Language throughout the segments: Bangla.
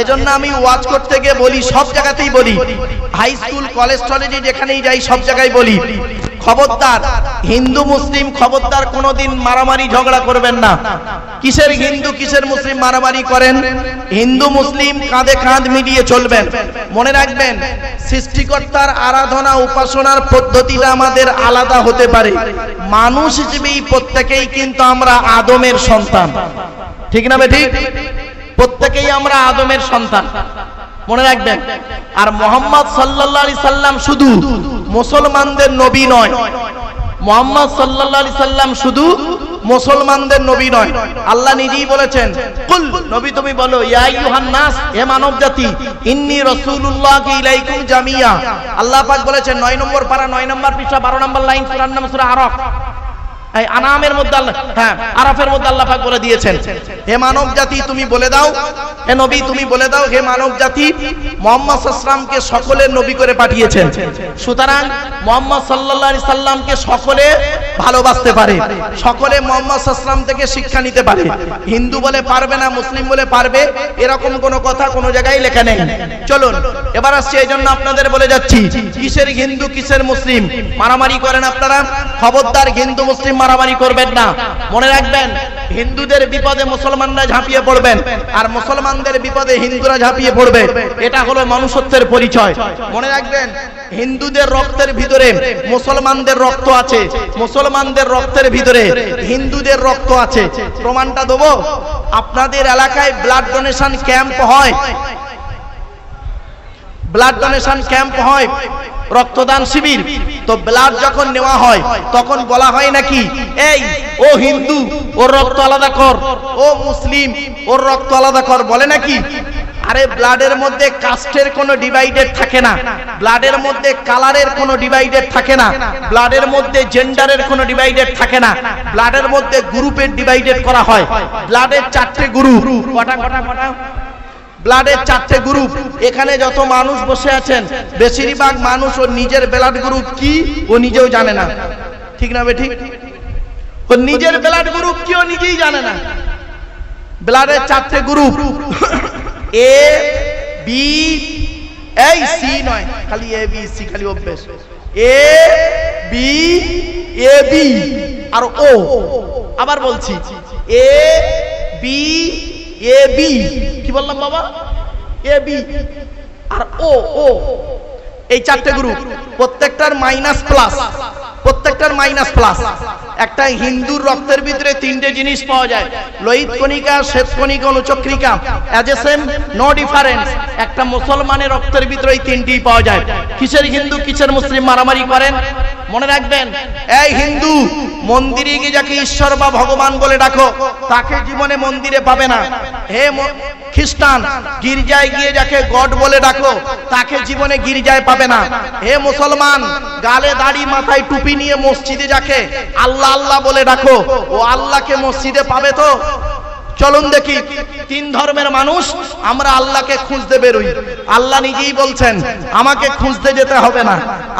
এজন্য আমি ওয়াজ করতে গিয়ে বলি, সব জায়গাতেই বলি। হাই স্কুল, কলেজ, টলেজে যেখানেই যাই, সব জায়গায় বলি। খবরদার, হিন্দু, মুসলিম, খবরদার কোনোদিন মারামারি ঝগড়া করবেন না। কিসের হিন্দু, কিসের মুসলিম মারামারি করেন? হিন্দু, মুসলিম কাঁধে কাঁধ মিলিয়ে চলবেন। মনে রাখবেন, সৃষ্টিকর্তার আরাধনা, উপাসনার পদ্ধতিটা আমাদের আলাদা হতে পারে। মানুষ হিসেবেই প্রত্যেকেই কিন্তু আমরা আদমের সন্তান। ঠিক না বে ঠিক? প্রত্যেকেই আমরা আদমের সন্তান। মনে রাখবেন, আর মোহাম্মদ সাল্লাল্লাহু সাল্লাম শুধু মুসলমানদের নবী নয়। মোহাম্মদ সাল্লাল্লাহু সাল্লাম শুধু মুসলমানদের নবী নয়। আল্লাহ নিজেই বলেছেন, কুল, নবী তুমি বলো, ইয়া আইয়ুহান নাস, হে মানব জাতি ইন্নী রাসূলুল্লাহ ইলাইকুম জামিয়া। আল্লাহ পাক বলেছেন 9 নম্বর পারা 9 নম্বর পৃষ্ঠা 12 নম্বর লাইন সূরার নাম, সূরা আরাফ। এই আনামের মধ্যে আল্লাহ হ্যাঁ আরাফের মধ্যে আল্লাহ পাক বলে দিয়েছেন, হে মানব জাতি, তুমি বলে দাও, হে নবী, তুমি বলে দাও, হে মানব জাতি, মোহাম্মদ সাল্লামকে সকলের নবী করে পাঠিয়েছেন। সুতরাং মোহাম্মদ সাল্লাল্লাহু আলাইহি সাল্লামকে সকলে ভালোবাসতে পারে, সকলে মোহাম্মদ সাল্লাম থেকে শিক্ষা নিতে পারে। হিন্দু বলে পারবে না, মুসলিম বলে পারবে, এরকম কোনো কথা কোনো জায়গায় লেখা নেই। চলুন, এবার আসছি এই জন্য আপনাদের বলে যাচ্ছি, কিসের হিন্দু, কিসের মুসলিম? মারামারি করেন আপনারা? খবরদার হিন্দু, মুসলিম মারামারি করবেন না। মনে রাখবেন, হিন্দুদের বিপদে মুসলমানরা ঝাঁপিয়ে পড়বেন আর মুসলমানদের বিপদে হিন্দুরা ঝাঁপিয়ে পড়বে। এটা হলো মানুষত্বের পরিচয়। মনে রাখবেন, হিন্দুদের রক্তের ভিতরে মুসলমানদের রক্ত আছে। মুসলমানদের রক্তের ভিতরে হিন্দুদের রক্ত আছে। প্রমাণটা দেবো, আপনাদের এলাকায় ব্লাড ডোনেশন ক্যাম্প হয়। ব্লাড ডোনেশন ক্যাম্প হয়, রক্তদান শিবির। তো ব্লাড যখন নেওয়া হয়, তখন বলা হয় নাকি, এই, ও হিন্দু, ওর রক্ত আলাদা কর, ও মুসলিম, ওর রক্ত আলাদা কর। বলে নাকি, আরে ব্লাডের মধ্যে কাস্টের কোনো ডিভাইডেড থাকে না ব্লাডের মধ্যে কালারের কোনো ডিভাইডেড থাকে না ব্লাডের মধ্যে জেন্ডারের কোনো ডিভাইডেড থাকে না ব্লাডের মধ্যে গ্রুপের ডিভাইডেড করা হয় ব্লাডের চারটে গ্রুপ কটা কটা কটা? ব্লাডের চারটে গ্রুপ এখানে যত মানুষ বসে আছেন, বেশিরভাগ মানুষ ওর নিজের ব্লাড গ্রুপ কি, ও নিজেও জানে না। ঠিক না বে ঠিক ওর নিজের ব্লাড গ্রুপ কি, ও নিজেই জানে না। ব্লাডের চারটে গ্রুপ এ বি এই সি নয়, খালি এ বি সি খালি অভ্যেস। এ বি এ বি আর ও আবার বলছি। এ বি এ বি কি বললাম বাবা? এ বি আর ও ও এই চারটে গ্রুপ প্রত্যেকটার মাইনাস প্লাস প্রত্যেকটার মাইনাস প্লাস একটা হিন্দুর রক্তের ভিতরে তিনটে জিনিস পাওয়া যায়। লোহিত কণিকা, শ্বেত কণিকা অনুচক্রিকা as A same no difference একটা মুসলমানের রক্তের ভিতরে এই তিনটি পাওয়া যায়। কিসের হিন্দু, কিসের মুসলিম মারামারি করেন? মনে রাখবেন, এই হিন্দু, মন্দিরে গিয়ে যাকে ঈশ্বর বা ভগবান বলে ডাকো, তাকে জীবনে মন্দিরে পাবে না। হে খ্রিস্টান, গির্জায় গিয়ে যাকে গড বলে ডাকো, তাকে জীবনে গির্জায় পাবে না। হে মুসলমান, গালে দাড়ি, মাথায় টুপি নিয়ে মসজিদে যাকে আল্লাহ আল্লাহ বলে ডাকো, ও আল্লাহকে মসজিদে পাবে তো? চলুন দেখি, তিন ধর্মের মানুষ, আমরা আল্লাহকে খুঁজতে বেরোই। আল্লাহ নিজেই বলছেন, আমাকে খুঁজতে যেতে হবে না।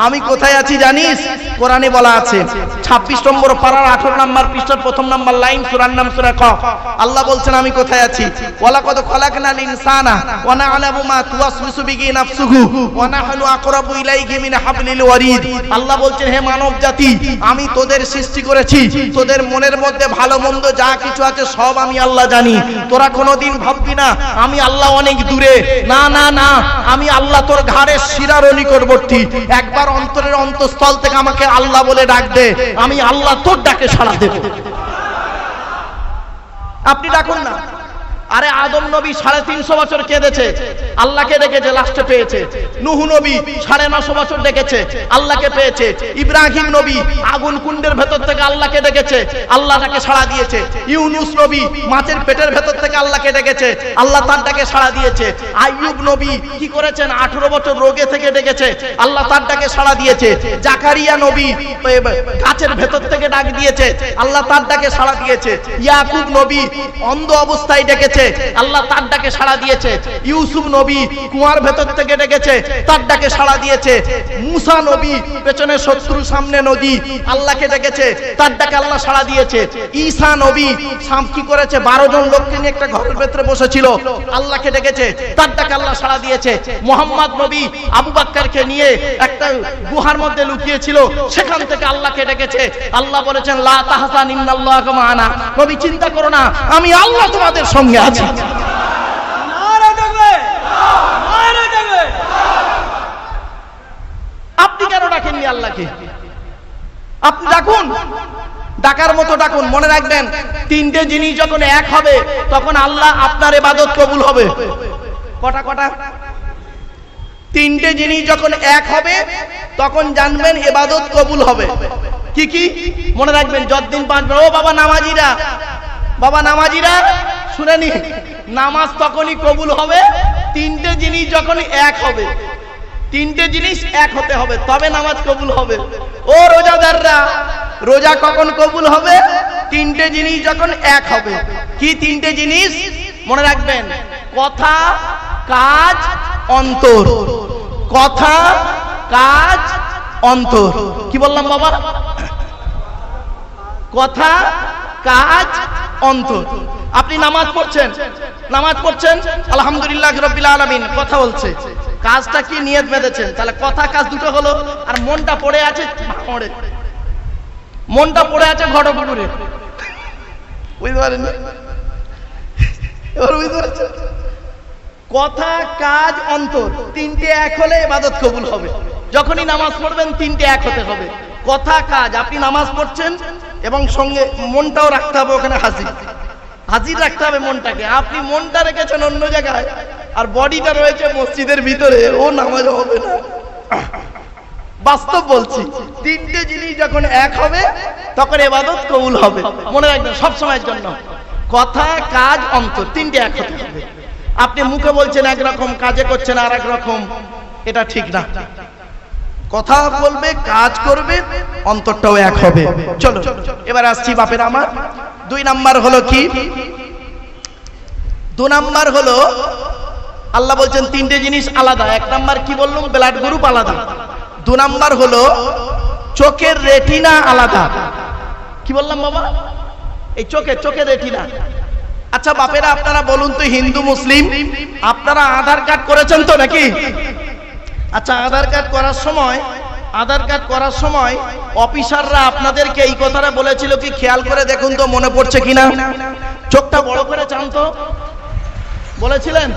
আমি কোথায় আছি জানিস? কোরআনে বলা আছে, ছাব্বিশ নম্বর পাড়ার আঠারো নম্বর পৃষ্ঠার প্রথম নম্বর লাইন, সুরার নাম সুরা ক। আল্লাহ বলছেন, আমি কোথায় আছি? ওয়ালা কত খলাকনাল ইনসানা ওয়া না'লামু মা তুওয়াসওয়িসু বিহি নাফসুহু ওয়া নাহনু আকরাবু ইলাইহি মিন হাবলিল ওয়ারিদ। আল্লাহ বলছেন, হে মানব জাতি, আমি তোদের সৃষ্টি করেছি, তোদের মনের মধ্যে ভালো মন্দ যা কিছু আছে সব আমি আল্লাহ জানি, তোরা কোনোদিন ভাববি না, আমি আল্লাহ অনেক দূরে। না না না, আমি আল্লাহ তোর ঘাড়ের শিরার নিকটবর্তী একবার অন্তরের অন্তঃস্থল থেকে আমাকে আল্লাহ বলে ডাক দে, আমি আল্লাহ তোর ডাকে সাড়া দেব। আপনি ডাকুন না। আরে আদম নবী সাড়ে তিনশো বছর কেঁদেছে। আল্লাহকে দেখেছে লাস্টে পেয়েছে। নুহু নবী সাড়ে নশো বছর দেখেছে, আল্লাহকে পেয়েছে। ইব্রাহিম নবী আগুন কুণ্ডের ভেতর থেকে আল্লাহকে দেখেছে, আল্লাহ তাকে সাড়া দিয়েছে। ইউনুস নবী মাছের পেটের ভেতর থেকে আল্লাহকে ডেকেছে আল্লাহ তার ডাকে সাড়া দিয়েছে। আইয়ুব নবী কি করেছেন? আঠারো বছর রোগে থেকে ডেকেছে, আল্লাহ তার ডাকে সাড়া দিয়েছে। জাকারিয়া নবী গাছের ভেতর থেকে ডাক দিয়েছে, আল্লাহ তার ডাকে সাড়া দিয়েছে। ইয়াকুব নবী অন্ধ অবস্থায় ডেকেছে ডেকেছে আল্লাহ তার ডাকে সাড়া দিয়েছে। ইউসুফ নবী কুয়ার ভেতর থেকে ডেকেছে, তার ডাকে সাড়া দিয়েছে। মুসা নবী পেছনে শত্রু সামনে নদী, আল্লাহকে ডেকেছে, তার ডাকে আল্লাহ সাড়া দিয়েছে। ঈসা নবী সাম কি করেছে? বারো জন লোককে নিয়ে একটা ঘরের ভেতরে বসেছিল, আল্লাহকে ডেকেছে, তার ডাকে আল্লাহ সাড়া দিয়েছে। মোহাম্মদ নবী আবু বাক্কারকে নিয়ে একটা গুহার মধ্যে লুকিয়েছিল, সেখান থেকে আল্লাহকে ডেকেছে। আল্লাহ বলেছেন, লা তাহসান ইন্নাল্লাহ মাআনা নবী, চিন্তা করো না, আমি আল্লাহ তোমাদের সঙ্গে দেখবে আপনি কেন ডাকেননি আল্লাহকে? আপনি ডাকুন। ডাকার মতো ডাকুন। মনে রাখবেন, তিনটে জিনিস যখন এক হবে, তখন আল্লাহ আপনার এবাদত কবুল হবে। কটা কটা? তিনটে জিনিস যখন এক হবে, তখন জানবেন এবাদত কবুল হবে। কি কি? মনে রাখবেন, যতদিন বাঁচবেন ও বাবা নামাজিরা বাবা নামাজিরা শুনেনি নামাজ তখনই কবুল হবে, তিনটে জিনিস যখন এক হবে। তিনটে জিনিস এক হতে হবে, তবে নামাজ কবুল হবে। ও রোজাদাররা, রোজা কখন কবুল হবে? তিনটে জিনিস যখন এক হবে। কি তিনটে জিনিস? মনে রাখবেন, কথা, কাজ, অন্তর। কথা, কাজ, অন্তর। কি বললাম বাবা? কথা কাজ অন্তর। আপনি নামাজ পড়ছেন? নামাজ পড়ছেন? আলহামদুলিল্লাহ রব্বিল আলামিন, কথা বলছে। কাজটা কি নিয়ত বেঁধেছেন? তাহলে কথা কাজ দুটো হলো, আর মনটা পড়ে আছে মনটা পড়ে আছে ঘটপুকুরে বুঝতে পারেন এবার বুঝতে পারছেন? কথা, কাজ, অন্তর, তিনটে এক হলে ইবাদত কবুল হবে। যখনই নামাজ পড়বেন, তিনটে এক হতে হবে। কথা, কাজ, আপনি নামাজ পড়ছেন এবং সঙ্গে মনটাও রাখতে হবে ওখানে হাজির। হাজির রাখতে হবে মনটাকে। আপনি মনটা রেখেছেন অন্য জায়গায়, আর বডিটা রয়েছে মসজিদের ভিতরে, ও নামাজ হবে না। বাস্তব বলছি, তিনটে জিনিস যখন এক হবে, তখন এবাদত কবুল হবে। মনে রাখবেন, সব সময়ের জন্য। কথা, কাজ, অন্তর, তিনটে এক হতে হবে। আপনি মুখে বলছেন একরকম, কাজে করছেন আর রকম, এটা ঠিক না। কথা বলবে, কাজ করবে, অন্তরটাও এক হবে। চলো, এবার আসছি বাপের আমার। দুই নাম্বার হলো কি? দু নাম্বার হলো, আল্লাহ বলছেন তিনটে জিনিস আলাদা। এক নাম্বার কি বললাম? ব্লাড গ্রুপ আলাদা। দু নাম্বার হলো, চোখের রেটিনা আলাদা। কি বললাম বাবা? এই চোখের চোখের রেটিনা। আচ্ছা বাপেরা, আপনারা বলুন তো হিন্দু, মুসলিম, আপনারা আধার কার্ড করেছেন তো নাকি? আচ্ছা আধার কার্ড করার সময়, আধার কার্ড করার সময় অফিসাররা আপনাদেরকে এই কথাটা বলেছিল কি, খেয়াল করে দেখুন তো মনে পড়ছে কিনা। চোখটা বড় করে চান তো। বলেছিলেন?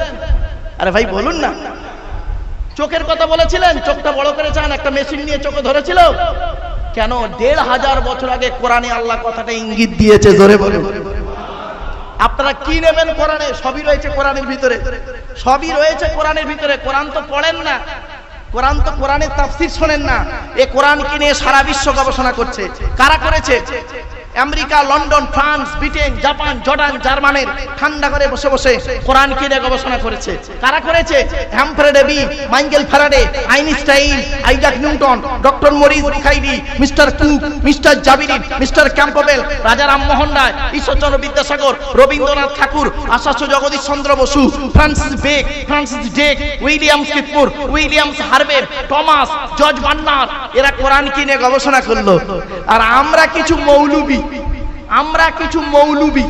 আরে ভাই, বলুন না। চোখের কথা বলেছিলেন, চোখটা বড় করে চান, একটা মেশিন নিয়ে চোখে ধরেছিল। কেন? দেড় হাজার বছর আগে কোরআনে আল্লাহ কথাটা ইঙ্গিত দিয়েছে, জোরে বলে আপনারা কি নেবেন কোরআনে? সবই রয়েছে কোরআনের ভিতরে। সবই রয়েছে কোরআনের ভিতরে। কোরআন তো পড়েন না। কোরআন তো কোরআনের তাফসির শোনেন না। এ কোরআনকে নিয়ে সারা বিশ্ব গবেষণা করছে? কারা করেছে? America, London, France, Britain, Japan, Jordan, জার্মানের ঠান্ডা করে বসে বসে কোরআন কিনে গবেষণা করেছে? কারা করেছে? Humphry Davy Michael Faraday, Einstein, Isaac Newton, doctor Maurice Bucaille, mister Cook, mister জাবিরি mister Campbell, Raja Rammohan Roy, Ishwarchandra Vidyasagar, Rabindranath Thakur আশাস জগদীশ চন্দ্র বসু, ফ্রান্সিস বেক ফ্রান্সিস ডেক উইলিয়ামস কিতপুর উইলিয়ামস হার্ভে টমাস, জর্জ বান্নার, এরা কোরআন কিনে গবেষণা করল? আর আমরা কিছু মৌলবি আমরা কিছু মৌলুবি।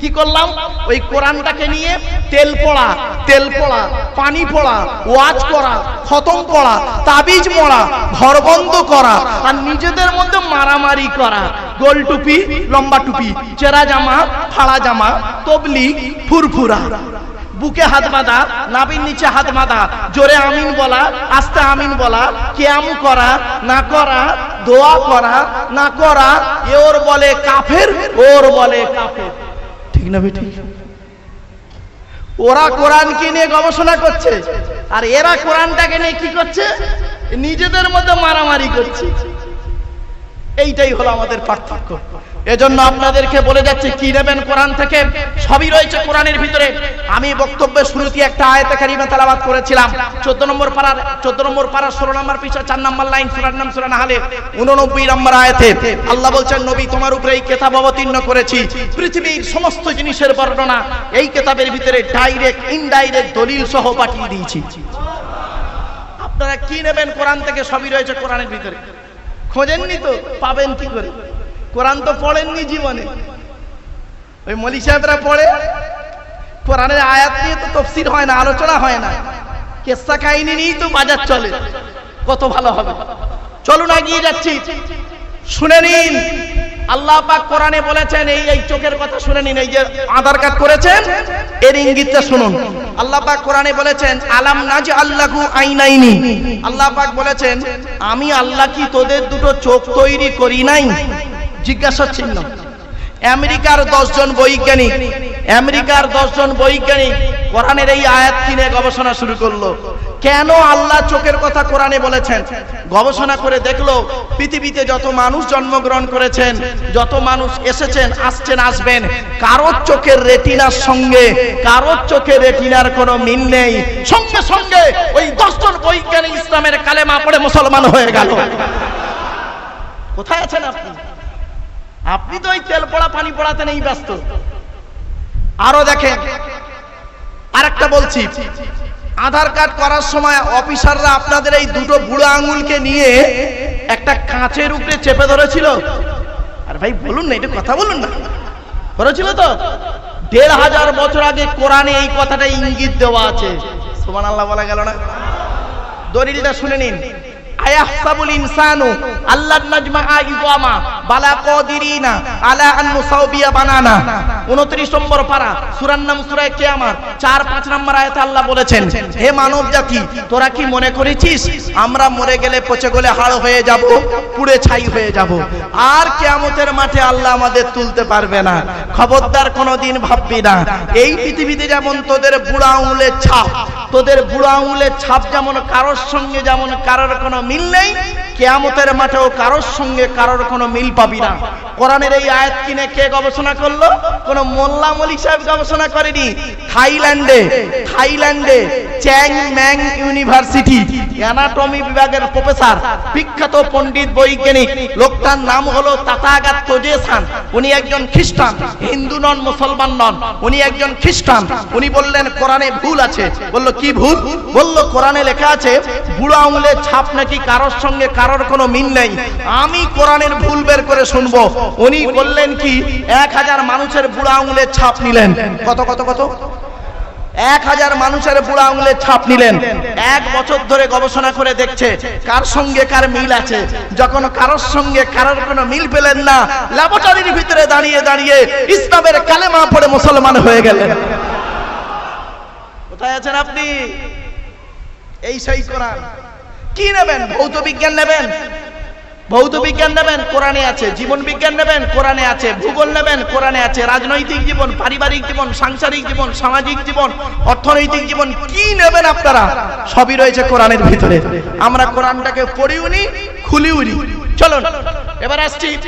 কি করলাম? ওই কোরআনটাকে নিয়ে তেল পড়া তেল পড়া, পানি পড়া, ওয়াজ করা, খতম পড়া তাবিজ মরা ঘর বন্ধ করা, আর নিজেদের মধ্যে মারামারি করা। গোল টুপি, লম্বা টুপি, চেরা জামা, ফাড়া জামা তবলি ফুরফুরা। বুকে হাত বাঁধা নাবির নিচে হাত বাঁধা, জোরে আমিন বলা, আস্তে আমিন বলা, কেয়াম করা, না করা, দোয়া করা, না করা, এ ওর বলে কাফের, ওর বলে কাফের। ঠিক না বেটি ওরা কোরআনকে নিয়ে গবেষণা করছে, আর এরা কোরআনটাকে নিয়ে কি করছে? নিজেদের মধ্যে মারামারি করছে। এইটাই হলো আমাদের পার্থক্য। এজন্য আপনাদেরকে বলে যাচ্ছি, কি নেবেন কোরআন থেকে? সবই রয়েছে কোরআনের ভিতরে। আমি বক্তব্যের শুরুতে একটা আয়াতে কারিমা তেলাওয়াত করেছিলাম। 14 নম্বর পারার 14 নম্বর পারার 16 নম্বর পৃষ্ঠা 4 নম্বর লাইন সূরার নাম, সূরা নাহলে 89 নম্বর আয়াতে আল্লাহ বলছেন, নবী, তোমার উপরে এই কিতাব অবতীর্ণ করেছি। পৃথিবীর সমস্ত জিনিসের বর্ণনা এই কিতাবের ভিতরে ডাইরেক্ট ইনডাইরেক্ট দলিল সহ পাঠিয়ে দিয়েছি। আপনারা কি নেবেন কোরআন থেকে? সবই রয়েছে কোরআনের ভিতরে। খোঁজেননি তো, পাবেন কি করে? কোরআন তো পড়েননি জীবনে। ওই মলি সাহেবরা পড়ে, কোরআনের আয়াত নিয়ে তো তফসির হয় না, আলোচনা হয় না। কেসা কাহিনী নিয়েই তো বাজার চলে। কত ভালো হবে। চলুন এগিয়ে যাচ্ছি। শুনে নিন আল্লাহ পাক কোরআনে বলেছেন, এই এই চোখের কথা শুনে নিন, এই যে আধার কার্ড করেছেন, এর ইঙ্গিতটা শুনুন। আল্লাহ পাক কোরআনে বলেছেন, আলাম নাজ আল্লাহু আইনাইনি। আল্লাহ পাক বলেছেন, আমি আল্লাহ কি তোদের দুটো চোখ তৈরি করি নাই? জিজ্ঞাসা চিহ্ন আমেরিকার দশজন বৈজ্ঞানিক, আমেরিকার দশজন বৈজ্ঞানিক কোরআনের এই আয়াত কিনে গবেষণা শুরু করল। কেন আল্লাহ চোখের কথা কোরআনে বলেছেন? গবেষণা করে দেখল, পৃথিবীতে যত মানুষ জন্মগ্রহণ করেছেন, যত মানুষ এসেছেন, আসছেন, আসবেন, কারোর চোখের রেটিনার সঙ্গে, কারোর চোখের রেটিনার কোনো মিল নেই। সঙ্গে সঙ্গে ওই দশজন বৈজ্ঞানিক ইসলামের কালেমা পড়ে মুসলমান হয়ে গেল। কোথায় আছেন আপনি? আপনি তো ওই তেল পড়া, পানি পড়াতে নেই ব্যস্ত। আরও দেখেন আর একটা বলছি আধার কার্ড করার সময় অফিসাররা আপনাদের এই দুটো বুড়ো আঙুলকে নিয়ে একটা কাঁচের উপরে চেপে ধরেছিল। আর ভাই, বলুন না, এটা কথা বলুন না। করেছিল তো? দেড় হাজার বছর আগে কোরআনে এই কথাটা ইঙ্গিত দেওয়া আছে। সুমান আল্লাহ বলা গেল না? দলিলটা শুনে নিন। আল্লাহ নাজমা ইজামা বালা কাদিরিনা আলা আন বানানা। 29 নম্বর পারা, সূরার নাম সূরা কিয়ামত। 4 5 নম্বর আয়াতে আল্লাহ বলেছেন, হে মানব জাতি, তোরা কি মনে করেছিস, আমরা মরে গেলে পচে গলে হাড় হয়ে যাব, পুড়ে ছাই হয়ে যাব? আর কিয়ামতের মাঠে আল্লাহ আমাদের তুলতে পারবে না। খবরদার কোনোদিন ভাববি না। এই পৃথিবীতে যেমন তোদের বুড়া আঙুলের ছাপ, তোদের বুড়া আঙুলের ছাপ যেমন কারোর সঙ্গে, যেমন কারোর কোনো মিল নেই কেয়ামতের মাঠেও কারোর সঙ্গে কারোর কোনো মিল পাবি না। কোরআনের এই আয়াত কিনে কে গবেষণা করল? কোন মোল্লা মলিক সাহেব গবেষণা করেনি। থাইল্যান্ডে থাইল্যান্ডে চ্যাং ম্যাং ইউনিভার্সিটি, অ্যানাটমি বিভাগের প্রফেসর, বিখ্যাত পণ্ডিত বৈজ্ঞানিক, লোকটার নাম হলো তাতাগাত তোজেসান। উনি একজন খ্রিস্টান, হিন্দু নন, মুসলমান নন। উনি একজন খ্রিস্টান। উনি বললেন, কোরআনে ভুল আছে। বলল, কি ভুল? বলল, কোরআনে লেখা আছে, বুড়ো আঙুলের ছাপ নাকি কারোর সঙ্গে কারোর কোনো মিল নেই। আমি কোরআনের ভুল বের করে শুনব। উনি বললেন কি, এক হাজার মানুষের বুড়ো আঙুলের ছাপ নিলেন। কত কত কত? এক হাজার মানুষের বুড়া আঙুলের ছাপ নিলেন। এক বছর ধরে গবেষণা করে দেখছে, কার সঙ্গে কার মিল আছে। যখন কারোর সঙ্গে কারোর কোনো মিল পেলেন না ল্যাবরেটরির ভিতরে দাঁড়িয়ে দাঁড়িয়ে ইসলামের কালেমা পড়ে মুসলমান হয়ে গেলেন। কোথায় আছেন আপনি? এই সেই কোরআন। কি নেবেন? ভৌত বিজ্ঞান নেবেন? ভৌত বিজ্ঞান নেবেন? কোরআনে আছে। জীবন বিজ্ঞান নেবেন? কোরআনে আছে। ভূগোল নেবেন? কোরআনে আছে। রাজনৈতিক জীবন, পারিবারিক জীবন, সাংসারিক জীবন, সামাজিক জীবন, অর্থনৈতিক জীবন, কি নেবেন আপনারা? সবই রয়েছে কোরআনের ভিতরে। আমরা কোরআনটাকে পড়িউনি, খুলিউনি। চলুন, এবার আসছি।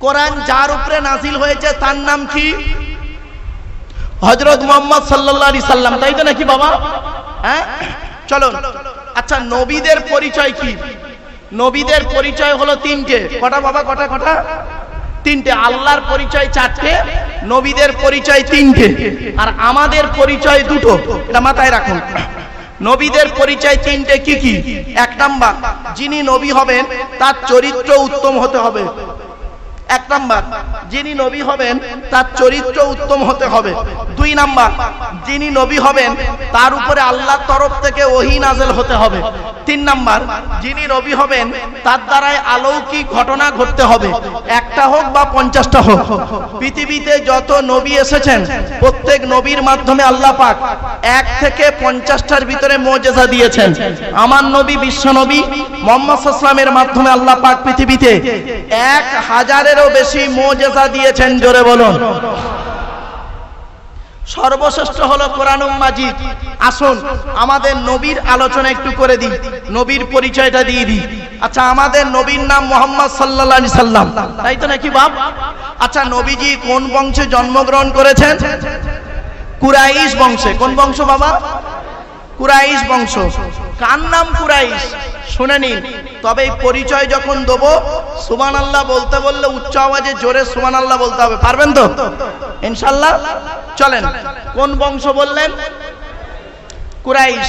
কোরআন যার উপরে নাজিল হয়েছে, তার নাম কি? হজরত মোহাম্মদ আলাইহি সাল্লাম। তাই তো নাকি বাবা? হ্যাঁ? চলুন। আচ্ছা নবীদের পরিচয় কি? নবীদের পরিচয় হলো তিনটে। কটা বাবা, কটা কটা? তিনটে। আল্লাহর পরিচয় চারটে, নবীদের পরিচয় তিনটে। আর আমাদের পরিচয় দুটো। এটা মাথায় রাখুন। নবীদের পরিচয় তিনটে কি কি? এক নাম্বার, যিনি নবী হবেন, তার চরিত্র উত্তম হতে হবে। এক নাম্বার, যিনি নবী হবেন, তার চরিত্র উত্তম হতে হবে। দুই নাম্বার, যিনি নবী হবেন, তার উপরে আল্লাহর তরফ থেকে ওহি নাজেল হতে হবে। তিন নাম্বার, যিনি নবী হবেন, তার দ্বারাই অলৌকিক ঘটনা ঘটতে হবে। একটা হোক বা পঞ্চাশটা হোক, পৃথিবীতে যত নবী এসেছেন, প্রত্যেক নবীর মাধ্যমে আল্লাহ পাক এক থেকে পঞ্চাশটার ভিতরে মোজেজা দিয়েছেন। আমার নবী বিশ্ব নবী মোহাম্মদ ইসলামের মাধ্যমে আল্লাহ পাক পৃথিবীতে এক হাজারেরও বেশি মোজেজা দিয়েছেন, জোরে বলুন। সর্বশ্রেষ্ঠ হলো কোরআন মাজিদ। আসুন, আমাদের নবীর আলোচনা একটু করে দিই, নবীর পরিচয়টা দিয়ে দিই। আচ্ছা আমাদের নবীর নাম মোহাম্মদ সাল্লাল্লাহু সাল্লাম। তাই তো নাকি বাপ? আচ্ছা নবীজি কোন বংশে জন্মগ্রহণ করেছেন? কুরাইশ বংশে। কোন বংশ বাবা? কুরাইশ বংশ। কার নাম কুরাইশ? শুনে নিন তবে এই পরিচয় যখন দেব সুমান আল্লাহ বলতে বললে উচ্চ আওয়াজে জোরে সুমান আল্লাহ বলতে হবে। পারবেন তো? ইনশাল্লাহ চলেন। কোন বংশ বললেন? কুরাইশ।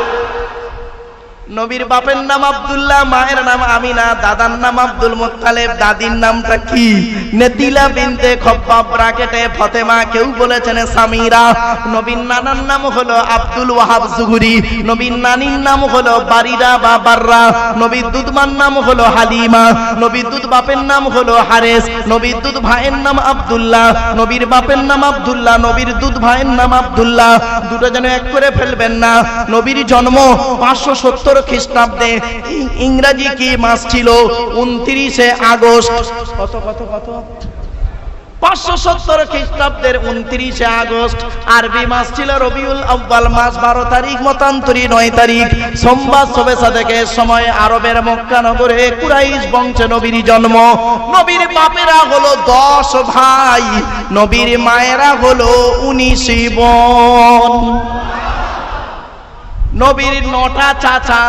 নবীর বাপের নাম আব্দুল্লাহ, মায়ের নাম আমিনা, দাদার নাম আব্দুল মুত্তালেব, দাদির নামটা কি? নেতিলা বিনতে খব্বাব ব্রাকেটে ফতেমা, কেউ বলেছেন সামিরা। নবীর নানার নাম হলো আব্দুল ওয়াহাব জুহুরি। নবীর নানির নাম হলো বারিরা বা বাররা। নবীর দুধমার নাম হলো হালিমা। নবীর দুধ বাপের নাম হলো হারেস। নবীর দুধ ভাইয়ের নাম আব্দুল্লাহ। নবীর বাপের নাম আব্দুল্লাহ, নবীর দুধ ভাইয়ের নাম আব্দুল্লাহ। দুটো যেন এক করে ফেলবেন না। নবীর জন্ম পাঁচশো সত্তর খ্রিস্টাব্দে ইংরাজি কি মাস ছিল? উনত্রিশে আগস্ট। কত কত কত? পাঁচশো সত্তর খ্রিস্টাব্দের উনত্রিশে আগস্ট। আরবি মাস ছিল রবিউল আব্বাল মাস, বারো তারিখ, মতান্তরী নয় তারিখ। সোমবার সবেসা থেকে সময় আরবের মক্কা নগরে কুরাইশ বংশে নবীর জন্ম। নবীর বাপেরা হলো দশ ভাই, নবীর মায়েরা হলো উনিশ বোন। নবীর নটা চাচা।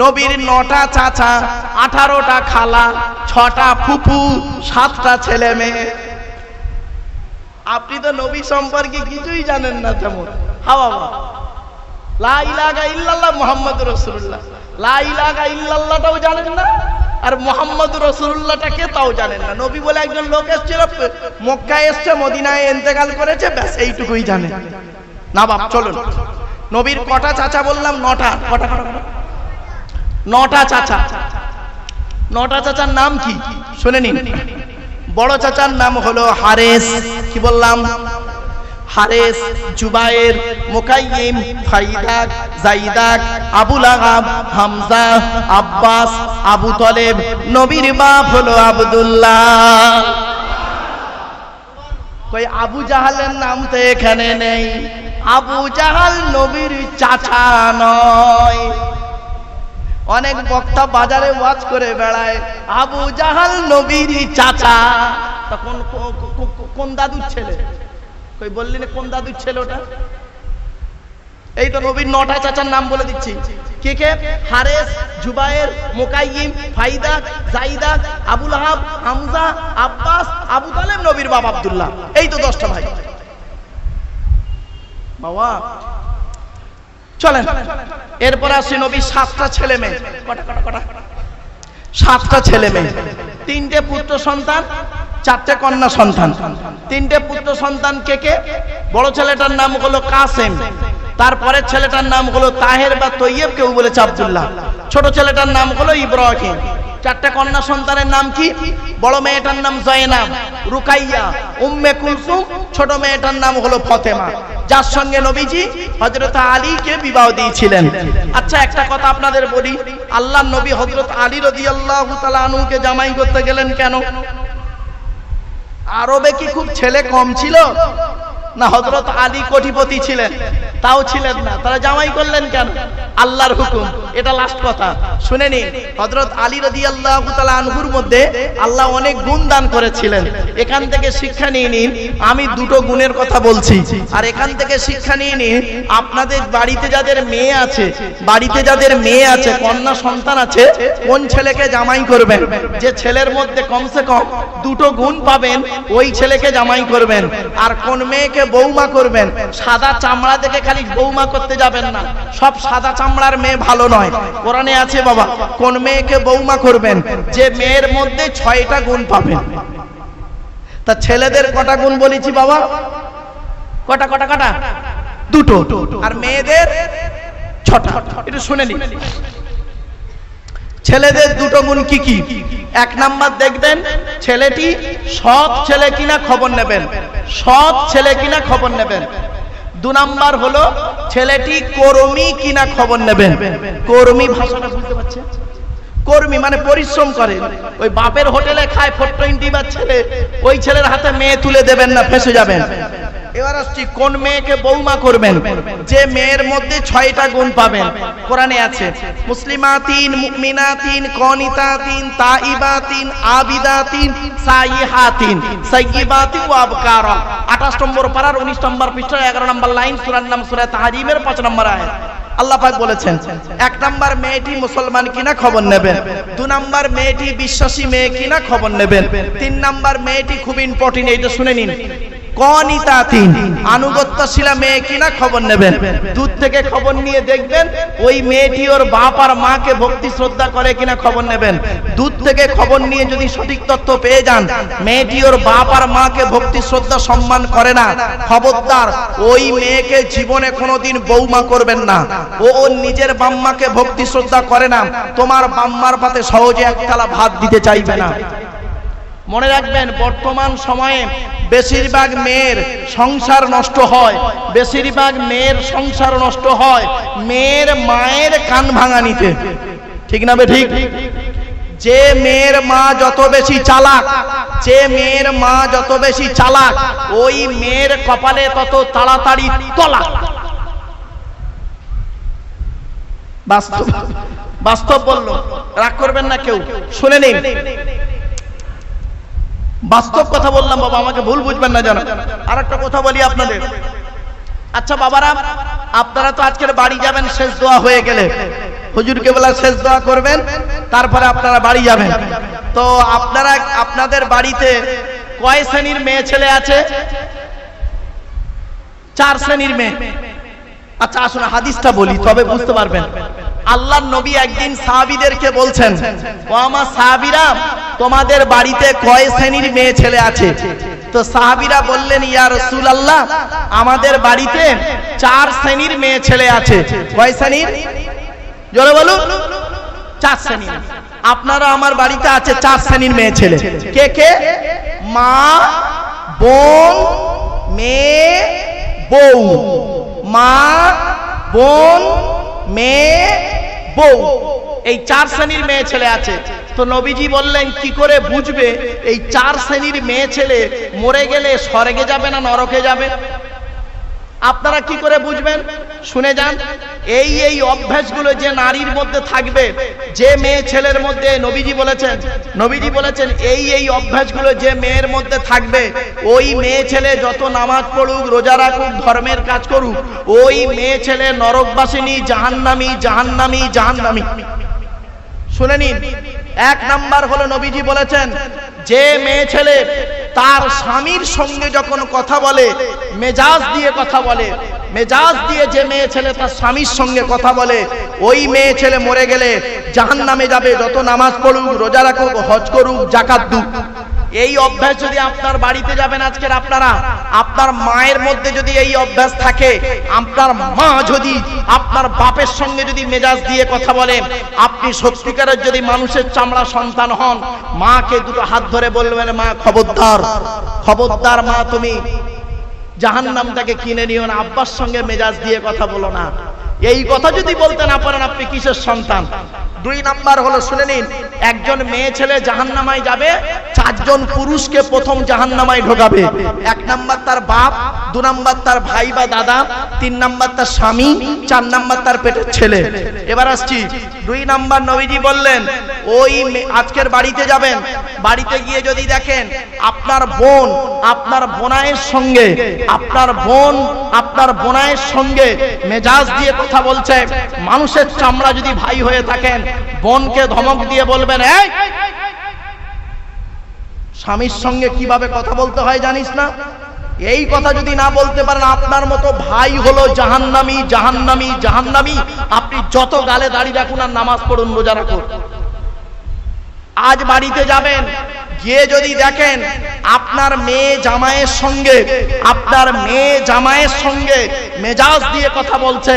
নবীর নটা চাচা, আঠারোটা খালা, ছটা ফুপু, সাতটা ছেলে মেয়ে। আপনি তো নবী সম্পর্কে কিছুই জানেন না তেমন। হাওয়া মুহাম্মদ ইল্লাল্লাহটাও জানেন না, আর মোহাম্মদ তাও জানেন না। নবী বলে একজন লোক মক্কায় মদিনায় করেছে, ব্যাস এইটুকুই জানে। না বাপ, চলুন। নবীর কটা চাচা বললাম? নটা। কটা? নটা চাচা। নটা চাচার নাম কি? শুনে নিন। বড় চাচার নাম হলো হারেস। কি বললাম? হারেস, জুবায়ের, মুকাইয়িম ফাইদাক জাইদাক আবুল আহাব হামজা, আব্বাস, আবু তলেব। নবীর বাপ হলো আব্দুল্লাহ। কই আবু জাহালের নাম তো এখানে নেই। আবু জাহাল নবীর চাচা নয়। অনেক বক্তা বাজারে ওয়াজ করে বেড়ায়, আবু জাহাল নবীর চাচা। তখন কোন দাদুর ছেলে? কই বললি না কোন দাদুর ছেলে ওটা? এই তো নবীর নটা চাচার নাম বলে দিচ্ছি। কে কে? হারেস, জুবায়ের, মুকাইয়িম, ফাইদা, জাইদা, আবুল হাব হামজা, আব্বাস, আবু তালেব, নবীর বাপ আব্দুল্লাহ। এই তো দশটা ভাই। বাবা চলেন। এরপর আসি নবীর সাতটা ছেলে মেয়ে। সাতটা ছেলে মেয়ে। তিনটে পুত্র সন্তান, চারটে কন্যা সন্তান। তিনটে পুত্র সন্তান কে কে? বড় ছেলেটার নাম হলো কাসেম। তারপরের ছেলেটার নাম হলো তাহের বা তৈয়ব কেউ বলেছে আব্দুল্লাহ। ছোট ছেলেটার নাম হলো ইব্রাহিম। চারটে কন্যা সন্তানের নাম কি? বড় মেয়েটার নাম জয়নাব রুকাইয়া, উম্মে কুলসুম, ছোট মেয়েটার নাম হলো ফতেমা। যার সঙ্গে নবীজি হজরত আলীকে বিবাহ দিয়েছিলেন। আচ্ছা একটা কথা আপনাদের বলি আল্লাহ নবী হজরত আলী রদি আল্লাহ আনুকে জামাই করতে গেলেন কেন? আরবে কি খুব ছেলে কম ছিল? না হজরত আলী কোটিপতি ছিলেন। তাও ছিলেন না। তারা জামাই করলেন কেন? আল্লাহর হুকুম। এটা লাস্ট কথা। শুনে নিন হজরত আলী রদি আল্লাহ আনহুর মধ্যে আল্লাহ অনেক গুণ দান করেছিলেন। এখান থেকে শিক্ষা নিয়ে নিন, আমি দুটো গুণের কথা বলছি। আর এখান থেকে শিক্ষা নিয়ে নিন, আপনাদের বাড়িতে যাদের মেয়ে আছে, বাড়িতে যাদের মেয়ে আছে, কন্যা সন্তান আছে, কোন ছেলেকে জামাই করবেন? যে ছেলের মধ্যে কমসে কম দুটো গুণ পাবেন, ওই ছেলেকে জামাই করবেন। আর কোন মেয়েকে বৌমা করবেন। সাদা চামড়া দেখে খালি বৌমা করতে যাবেন না। সব সাদা চামড়ার মেয়ে ভালো নয়। কোরআনে আছে বাবা, কোন মেয়েকে বৌমা করবেন, যে মেয়ের মধ্যে ছয়টা গুণ পাবেন। তা ছেলেদের কটা গুণ বলেছি বাবা? কটা কটা কটা? দুটো। আর মেয়েদের ছটা। একটু শুনে নি। ছেলেদের দুটো গুণ কি কি? এক নাম্বার দেখবেন, ছেলেটি সৎ ছেলে কিনা খবর নেবেন। সৎ ছেলে কিনা খবর নেবেন। দু নাম্বার হলো, ছেলেটি কর্মী কিনা খবর নেবেন। কর্মী ভাষাটা বুঝতে পারছেন? কর্মী মানে পরিশ্রম করে। ওই বাপের হোটেলে খায়, ফোর টোয়েন্টি বা ছেলে। ওই ছেলের হাতে মেয়ে তুলে দেবেন না, ফেসে যাবেন। এবার আসছি, কোন মেয়েকে বৌমা করবেন? যে মেয়ের মধ্যে ছয়টা গুণ পাবেন। কোরআনে আছে, মুসলিমাতিন, মুমিনাতিন, কনিতাতিন, তাইবাতিন, আবিদাতিন, সাইহাতিন সাইয়িবাতিন ওয়া আবকারা। 28 নম্বর পারার 19 নম্বর পৃষ্ঠা 11 নম্বর লাইন, সূরার নাম সূরা তাহরিমের 5 নম্বর আয়াত। আল্লাহ বলেছেন, এক নাম্বার মেয়েটি মুসলমান কিনা খবর নেবেন। দু নাম্বার মেয়েটি বিশ্বাসী মেয়ে কিনা খবর নেবেন। তিন নাম্বার মেয়েটি খুব ইম্পর্টেন্ট এইটা শুনে নিন। কনিতা তিন। আনুগত্যশীলা মেয়ে কিনা খবর নেবেন? দূর থেকে খবর নিয়ে দেখবেন, ওই মেয়েটি ওর বাপ আর মাকে ভক্তি শ্রদ্ধা করে কিনা খবর নেবেন। দূর থেকে খবর নিয়ে যদি সঠিক তথ্য পেয়ে যান, মেয়েটি ওর বাপ আর মাকে সম্মান করে না। খবরদার, ওই মেয়েকে জীবনে কোনোদিন বৌমা করবেন না। ও ওর নিজের বাম্মাকে ভক্তি শ্রদ্ধা করে না। তোমার বাম্মার পাতে সহজে একতলা ভাত দিতে চাইবে না। মনে রাখবেন, বর্তমান সময়ে বেশিরভাগ মেয়ের সংসার নষ্ট হয়। বেশিরভাগ মেয়ের সংসার নষ্ট হয়। মেয়ের মায়ের কান ভাঙানিতে ঠিক না বে ঠিক? যে মেয়ের মা যত বেশি চালাক, যে মেয়ের মা যত বেশি চালাক, ওই মেয়ের কপালে তত তাড়াতাড়ি তলা বাস্তব বাস্তব বলল। রাগ করবেন না কেউ? শুনে নিন। বাস্তব কথা বললাম বাবা, আমাকে ভুল বুঝবেন না জানো আর একটা কথা বলি আপনাদের। আচ্ছা বাবারা, আপনারা তো আজকের বাড়ি যাবেন, শেষ দোয়া হয়ে গেলে। হুজুরকে বলা শেষ দোয়া করবেন, তারপরে আপনারা বাড়ি যাবেন। তো আপনারা, আপনাদের বাড়িতে কয় শ্রেণির মেয়ে ছেলে আছে? চার শ্রেণির মেয়ে। আচ্ছা আসুন, হাদিসটা বলি, তবে বুঝতে পারবেন। আল্লাহর নবী একদিন সাহাবিদেরকে বলছেন, ও আমার সাহাবিরা, তোমাদের বাড়িতে কয় শ্রেণির মেয়ে ছেলে আছে? তো সাহাবিরা বললেন, ইয়া আল্লাহ আমাদের বাড়িতে চার শ্রেণির মেয়ে ছেলে আছে। কয় শ্রেণির? জোরে বলুন। চার শ্রেণির। আপনারা আমার বাড়িতে আছে চার শ্রেণির মেয়ে ছেলে। কে কে? মা, বোন, মেয়ে, বউ। মা, বোন মেয়ে বউ। এই চার শ্রেণির মেয়ে ছেলে আছে। তো নবীজি বললেন, কি করে বুঝবে? এই চার শ্রেণির মেয়ে ছেলে মরে গেলে স্বর্গে যাবে না নরকে যাবে? আপনারা কি করে বুঝবেন? শুনে যান। এই এই অভ্যাসগুলো যে নারীর মধ্যে থাকবে, যে মেয়ে ছেলের মধ্যে নবীজি বলেছেন নবীজি বলেছেন, এই এই অভ্যাসগুলো যে মেয়ের মধ্যে থাকবে, ওই মেয়ে ছেলে যত নামাজ পড়ুক, রোজা রাখুক, ধর্মের কাজ করুক, ওই মেয়ে ছেলে নরকবাসিনী, জাহান্নামি জাহান্নামি জাহান্নামি। শুনে নিন এক নাম্বার হলো নবীজি বলেছেন, যে মেয়ে ছেলে তার স্বামীর সঙ্গে যখন কথা বলে, মেজাজ দিয়ে কথা বলে, মেজাজ দিয়ে যে মেয়ে ছেলে তার স্বামীর সঙ্গে কথা বলে, ওই মেয়ে ছেলে মরে গেলে জাহান নামে যাবে, যত নামাজ পড়ুক, রোজা রাখুক, হজ করুক জাকাত দুক। এই অভ্যাস যদি আপনার বাড়িতে যাবেন আজকের আপনারা, আপনার মায়ের মধ্যে যদি এই অভ্যাস থাকে, আপনার মা যদি আপনার বাপের সঙ্গে যদি মেজাজ দিয়ে কথা বলে, আপনি সত্যিকারের যদি মানুষের চামড়া সন্তান হন, মাকে দুটো হাত ধরে বলবেন, মা, খবরদার খবরদার মা তুমি। জাহান্নামটাকে কিনে নিও না, আব্বার সঙ্গে মেজাজ দিয়ে কথা বলো না। এই কথা যদি বলতে না পারেন, আপনি কিসের সন্তান? দুই নাম্বার হলো, শুনে নিন একজন মেয়ে ছেলে জাহান্নামায় যাবে, চারজন পুরুষকে প্রথম জাহান্নামায় ঢোকাবে। এক নাম্বার তার বাপ, দু নাম্বার তার ভাই বা দাদা, তিন নাম্বার তার স্বামী, চার নাম্বার তার পেটের ছেলে। এবার আসছি, দুই নাম্বার নবীজি বললেন, ওই আজকের বাড়িতে যাবেন। বাড়িতে গিয়ে যদি দেখেন আপনার বোন, আপনার বোনায়ের সঙ্গে, আপনার বোন, আপনার বোনায়ের সঙ্গে মেজাজ দিয়ে কথা বলছে। মানুষের চামড়া যদি ভাই হয়ে থাকেন, বোনকে ধমক দিয়ে বলবেন, এই, স্বামীর সঙ্গে কীভাবে কথা বলতে হয় জানিস না? এই কথা যদি না বলতে পারেন, আপনার মতো ভাই হলো জাহান্নামি জাহান্নামি জাহান্নামি। আপনি যত গালে দাঁড়িয়ে রাখুন আর নামাজ পড়ুন রোজা রাখুন। আজ বাড়িতে যাবেন গিয়ে যদি দেখেন আপনার মেয়ে জামাইয়ের সঙ্গে, আপনার মেয়ে জামাইয়ের সঙ্গে মেজাজ দিয়ে কথা বলছে,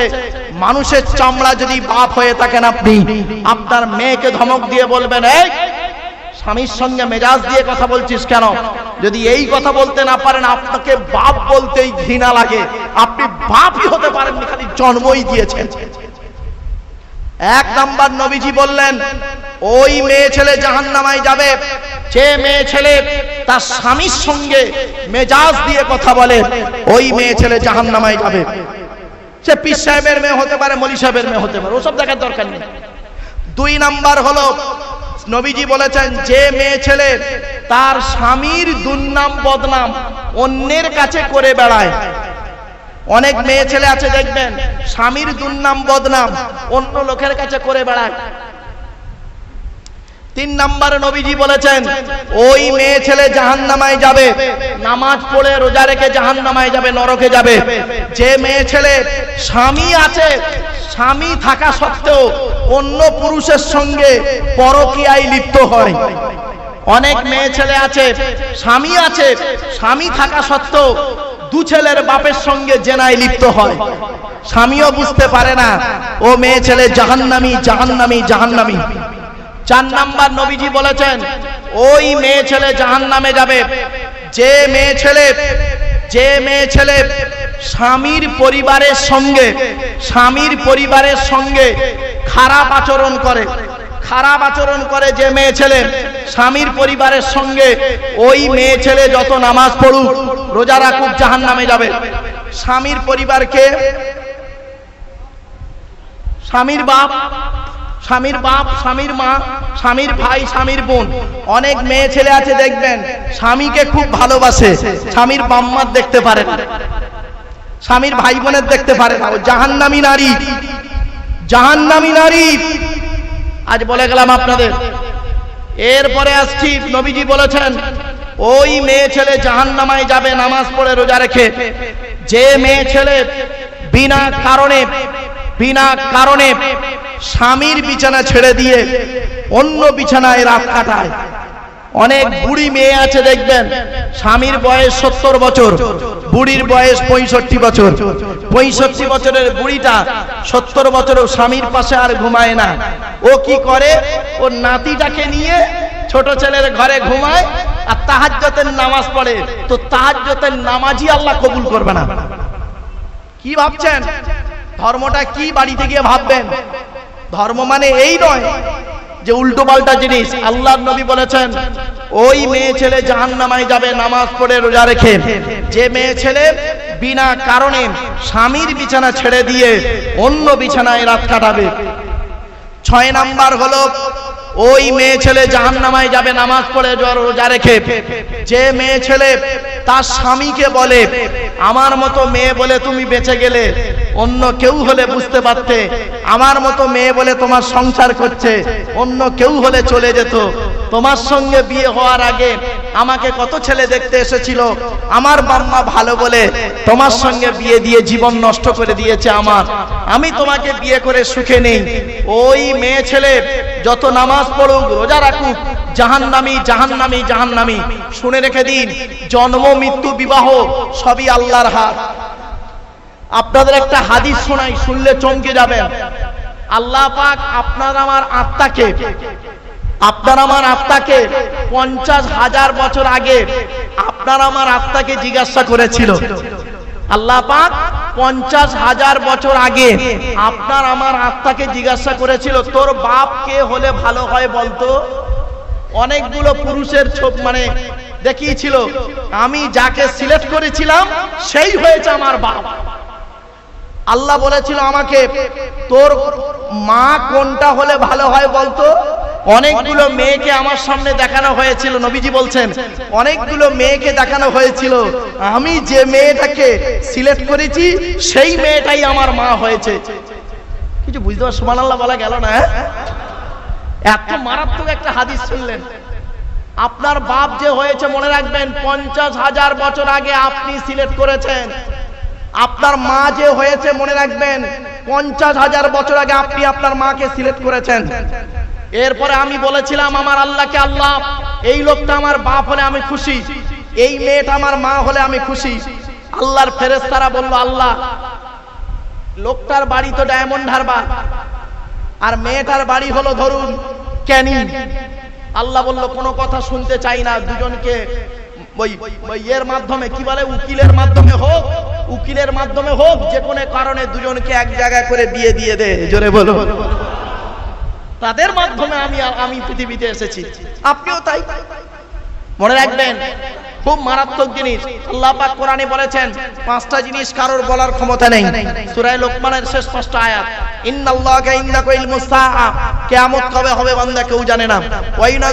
মানুষের চামড়া যদি বাপ হয়ে থাকেন আপনি, আপনার মেয়েকে ধমক দিয়ে বলবেন, এই, স্বামীর সঙ্গে মেজাজ দিয়ে কথা বলছিস কেন? যদি এই কথা বলতে না পারেন, আপনাকে বাপ বলতেই ঘৃণা লাগে। আপনি বাপই হতে পারেন খালি জন্মই দিয়েছেন। এক নাম্বার নবীজি বললেন, ওই মেয়ে ছেলে জাহান্নামায় যাবে। যে মেয়ে ছেলে তার স্বামীর সঙ্গে মেজাজ দিয়ে কথা বলে, ওই মেয়ে ছেলে জাহান্নামায় যাবে। সে পীর সাহেবের মেয়ে হতে পারে, মলি সাহেবের মেয়ে হতে পারে, ওসব দেখার দরকার নেই। দুই নাম্বার হলো, নবীজি বলেছেন, যে মেয়ে ছেলে তার স্বামীর দুর্নাম বদনাম অন্যের কাছে করে বেড়ায় অনেক মেয়ে ছেলে আছে, দেখবেন। স্বামীর দুর্নাম বদনাম, অন্য লোকের কাছে করে বেড়ায়। তিন নম্বরে নবীজি বলেছেন, ওই মেয়ে ছেলে জাহান্নামায় যাবে, নামাজ পড়ে রোজা রেখে জাহান্নামায় যাবে, নরকে যাবে। যে মেয়ে ছেলে স্বামী আছে, স্বামী থাকা সত্ত্বেও অন্য পুরুষের সঙ্গে পরকীয়ায় লিপ্ত হয়। অনেক মেয়ে ছেলে আছে, স্বামী আছে, স্বামী থাকা সত্ত্বেও দু ছেলের বাপের সঙ্গে জেনায় লিপ্ত হয়। স্বামীও বুঝতে পারে না, ও মেয়ে ছেলে জাহান্নামি জাহান্নামি জাহান্নামি। চার নাম্বার নবীজি বলেছেন, ওই মেয়ে ছেলে জাহান নামে যাবে। যে মেয়ে ছেলে, যে মেয়ে ছেলে স্বামীর পরিবারের সঙ্গে, স্বামীর পরিবারের সঙ্গে খারাপ আচরণ করে। খারাপ আচরণ করে যে মেয়ে ছেলে, স্বামীর পরিবারের সঙ্গে ওই মেয়ে ছেলে যত নামাজ পড়ুক, রোজা রাখুক জাহান নামে যাবে। স্বামীর পরিবারকে স্বামীর বাপ স্বামীর বাপ, স্বামীর মা, স্বামীর ভাই, স্বামীর বোন, অনেক মেয়ে ছেলে আছে, দেখবেন, স্বামীকে খুব ভালোবাসে, স্বামীর বাম্মার দেখতে পারে স্বামীর ভাই বোনের দেখতে পারে না জাহান্নামী নারী জাহান্নামী নারী। আজ বলে গেলাম আপনাদের। এরপরে আসছি নবীজি বলেছেন, ওই মেয়ে ছেলে জাহান নামায় যাবে, নামাজ পড়ে রোজা রেখে। যে মেয়ে ছেলে বিনা কারণে বিনা কারণে স্বামীর বিছানা ছেড়ে দিয়ে অন্য বিছানায় রাত কাটায় অনেক বুড়ি মেয়ে আছে, দেখবেন। স্বামীর বয়স সত্তর বছর, বুড়ির বয়স পঁয়ষট্টি বছর। পঁয়ষট্টি বছরের বুড়িটা সত্তর বছরেও স্বামীর পাশে আর ঘুমায় না। ও কি করে? ও নাতিটাকে নিয়ে ছোট ছেলের ঘরে ঘুমায় আর তাহাজ্জতের নামাজ পড়ে। তো তাহাজ্জতের নামাজই আল্লাহ কবুল করবে না। কি ভাবছেন? ধর্মটা কি বাড়িতে গিয়ে ভাববেন? ধর্ম মানে এই নয় যে উল্টো পাল্টা জিনিস আল্লাহ নবী বলেছেন, ওই মেয়ে ছেলে জাহান্নামায় যাবে, নামাজ পড়ে রোজা রেখে। যে মেয়ে ছেলে বিনা কারণে স্বামীর বিছানা ছেড়ে দিয়ে অন্য বিছানায় রাত কাটাবে। ছয় নাম্বার হলো ওই মেয়ে ছেলে জাহান্নামায় যাবে, নামাজ পড়ে জ্বর রোজা রেখে। যে মেয়ে ছেলে তার স্বামীকে বলে, আমার মতো মেয়ে বলে তুমি বেঁচে গেলে, অন্য কেউ হলে বুঝতে পারতে। আমার মতো মেয়ে বলে তোমার সংসার করছে, অন্য কেউ হলে চলে যেত। তোমার সঙ্গে বিয়ে হওয়ার আগে আমাকে কত ছেলে দেখতে এসেছিল। আমার বাম্মা ভালো বলে, তোমার সঙ্গে বিয়ে দিয়ে জীবন নষ্ট করে দিয়েছে আমার। আমি তোমাকে বিয়ে করে সুখে নেই। ওই মেয়ে ছেলে যত নামাজ পড়ুক, রোজা রাখুক, জাহান্নামি জাহান্নামি জাহান্নামি। শুনে রেখে দিন, জন্ম, মৃত্যু, বিবাহ, সবই আল্লাহর হাত। আপনাদের একটা হাদিস শোনাই, শুনলে চমকে যাবেন। আল্লাহ পাক আপনার আমার আত্মাকে, আপনার আমার আত্মাকে পঞ্চাশ হাজার বছর আগে আপনার আমার আত্মাকে জিজ্ঞাসা করেছিল। আল্লাহ পাক পঞ্চাশ হাজার বছর আগে আপনার আমার আত্মাকে জিজ্ঞাসা করেছিল, তোর বাপ কে হলে ভালো হয় বলতো? অনেকগুলো পুরুষের ছোপ মানে দেখিয়েছিল, আমি যাকে সিলেক্ট করেছিলাম, সেই হয়েছে আমার বাপ। আল্লাহ বলেছিল আমাকে, তোর মা কোনটা হলে ভালো হয় বলতো? অনেকগুলো মেয়েকে আমার সামনে দেখানো হয়েছিল, নবীজি বলছেন, অনেকগুলো মেয়েকে দেখানো হয়েছিল। আমি যে মেয়েটাকে সিলেক্ট করেছি, সেই মেয়েটাই আমার মা হয়েছে। কিছু বুঝতে পার সুমান আল্লাহ বলা গেল না হ্যাঁ? এত মারাত্মক একটা হাদিস শুনলেন। আপনার বাপ যে হয়েছে, মনে রাখবেন, পঞ্চাশ হাজার বছর আগে আপনি সিলেক্ট করেছেন। আপনার মা যে হয়েছে, মনে রাখবেন, পঞ্চাশ হাজার বছর আগে আপনি আপনার মাকে সিলেক্ট করেছেন। এরপরে আমি বলেছিলাম, আমার আল্লাহকে আল্লাহ, এই লোকটা আমার বাপ হলে আমি খুশি, এই মেয়েটা আমার মা হলে আমি খুশি। আল্লাহর ফেরেস্তারা বলল, আল্লাহ, লোকটার বাড়ি তো ডায়মন্ড হারবার, আর মেয়েটার বাড়ি হলো ধরুন ক্যানি। আল্লাহ বলল, কোনো কথা শুনতে চাই না, দুজনকে ওই এর মাধ্যমে, কি বলে, উকিলের মাধ্যমে হোক, উকিলের মাধ্যমে হোক, যে কোনো কারণে দুজনকে এক জায়গায় করে বিয়ে দিয়ে দে। জোরে বলো। তাদের মাধ্যমে আমি আমি পৃথিবীতে এসেছি। আপনিও তাই। মনে রাখবেন, খুব মারাত্মক জিনিস। আল্লাহ পাক কোরআনে বলেছেন, পাঁচটা জিনিস কারোর বলার ক্ষমতা নেই। সূরা লোকমানের শেষ পাঁচটা আয়াত, ইন্নাল্লাহা ইনদাহু ইলমুস সাআ কিয়ামত কবে হবে বান্দা কেউ জানে না ওয়াইনাস